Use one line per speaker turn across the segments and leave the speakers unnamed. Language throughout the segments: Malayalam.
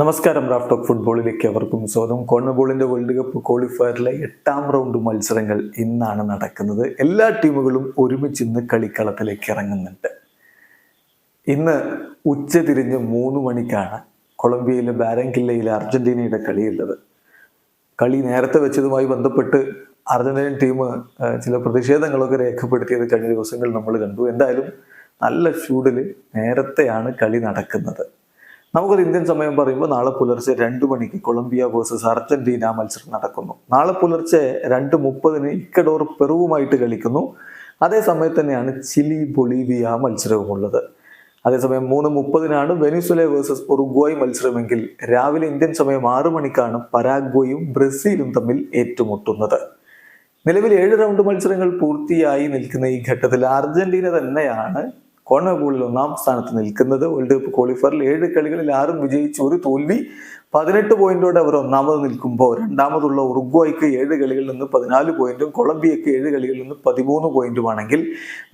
നമസ്കാരം റാഫ് ടോക്ക് ഫുട്ബോളിലേക്ക് അവർക്കും സ്വാഗതം. കോർണബോളിന്റെ വേൾഡ് കപ്പ് ക്വാളിഫയറിലെ എട്ടാം റൗണ്ട് മത്സരങ്ങൾ ഇന്നാണ് നടക്കുന്നത്. എല്ലാ ടീമുകളും ഒരുമിച്ച് ഇന്ന് കളിക്കളത്തിലേക്ക് ഇറങ്ങുന്നുണ്ട്. ഇന്ന് ഉച്ച തിരിഞ്ഞ് മൂന്ന് മണിക്കാണ് കൊളംബിയയിലെ ബാരങ്കില്ലയിലെ അർജന്റീനയുടെ കളിയുള്ളത്. കളി നേരത്തെ വെച്ചതുമായി ബന്ധപ്പെട്ട് അർജന്റീനൻ ടീം ചില പ്രതിഷേധങ്ങളൊക്കെ രേഖപ്പെടുത്തിയത് കഴിഞ്ഞ ദിവസങ്ങൾ നമ്മൾ കണ്ടു. എന്തായാലും നല്ല ചൂടിൽ നേരത്തെയാണ് കളി നടക്കുന്നത്. നമുക്കൊരു ഇന്ത്യൻ സമയം പറയുമ്പോൾ നാളെ പുലർച്ചെ രണ്ട് മണിക്ക് കൊളംബിയ വേഴ്സസ് അർജന്റീന മത്സരം നടക്കുന്നു. നാളെ പുലർച്ചെ രണ്ട് മുപ്പതിന് ഇക്കഡോർ പെറുവുമായിട്ട് കളിക്കുന്നു. അതേ സമയത്ത് തന്നെയാണ് ചിലി ബൊളീവിയ മത്സരവുമുള്ളത്. അതേസമയം മൂന്ന് മുപ്പതിനാണ് വെനിസുല വേഴ്സസ് ഉറുഗ്വായ് മത്സരമെങ്കിൽ രാവിലെ ഇന്ത്യൻ സമയം ആറു മണിക്കാണ് പരാഗ്വയും ബ്രസീലും തമ്മിൽ ഏറ്റുമുട്ടുന്നത്. നിലവിൽ ഏഴ് റൗണ്ട് മത്സരങ്ങൾ പൂർത്തിയായി നിൽക്കുന്ന ഈ ഘട്ടത്തിൽ അർജന്റീന തന്നെയാണ് കോൺവബോളിൽ ഒന്നാം സ്ഥാനത്ത് നിൽക്കുന്നത്. വേൾഡ് കപ്പ് ക്വാളിഫയറിൽ ഏഴ് കളികളിൽ ആറും വിജയിച്ച്. ഒരു തോൽവി പതിനെട്ട് പോയിന്റോടെ അവർ ഒന്നാമത് നിൽക്കുമ്പോൾ രണ്ടാമതുള്ള ഉറുഗ്വായ്ക്ക് ഏഴ് കളികളിൽ നിന്ന് പതിനാല് പോയിന്റും കൊളംബിയക്ക് ഏഴ് കളികളിൽ നിന്ന് പതിമൂന്ന് പോയിന്റുമാണെങ്കിൽ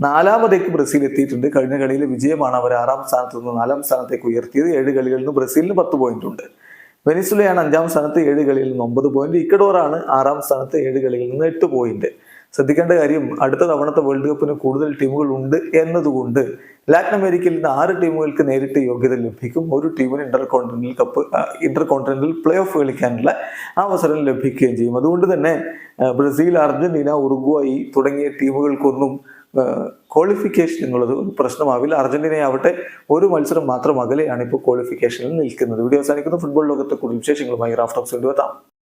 നാലാമതേക്ക് ബ്രസീൽ എത്തിയിട്ടുണ്ട്. കഴിഞ്ഞ കളിയിലെ വിജയമാണ് അവർ ആറാം സ്ഥാനത്ത് നിന്ന് നാലാം സ്ഥാനത്തേക്ക് ഉയർത്തിയത്. ഏഴ് കളികളിൽ നിന്ന് ബ്രസീലിന് പത്ത് പോയിന്റ് ഉണ്ട് വെനിസുലയാണ് അഞ്ചാം സ്ഥാനത്ത് ഏഴ് കളികളിൽ നിന്ന് ഒമ്പത് പോയിന്റ് ഇക്കഡോറാണ് ആറാം സ്ഥാനത്ത് ഏഴ് കളികളിൽ നിന്ന് എട്ട് പോയിന്റ് ശ്രദ്ധിക്കേണ്ട കാര്യം അടുത്ത തവണത്തെ വേൾഡ് കപ്പിന് കൂടുതൽ ടീമുകൾ ഉണ്ട് എന്നതുകൊണ്ട് ലാറ്റിൻ അമേരിക്കയിൽ നിന്ന് ആറ് ടീമുകൾക്ക് നേരിട്ട് യോഗ്യത ലഭിക്കും. ഒരു ടീമിന് intercontinental cup intercontinental play off കളിക്കാനുള്ള അവസരം ലഭിക്കുകയും ചെയ്യും. അതുകൊണ്ട് തന്നെ ബ്രസീൽ അർജന്റീന ഉറുഗ്വായി തുടങ്ങിയ ടീമുകൾക്കൊന്നും ക്വാളിഫിക്കേഷൻ എന്നുള്ളത് ഒരു പ്രശ്നമാവില്ല. അർജന്റീന ആവട്ടെ ഒരു മത്സരം മാത്രം അകലെയാണ് ഇപ്പോൾ ക്വാളിഫിക്കേഷനിൽ നിൽക്കുന്നത്. വീഡിയോ അവസാനിക്കുന്ന. ഫുട്ബോൾ ലോകത്തെ കൂടുതൽ വിശേഷങ്ങളുമായി റാഫ്റ്റോക്സ് കൊണ്ടുവെത്താം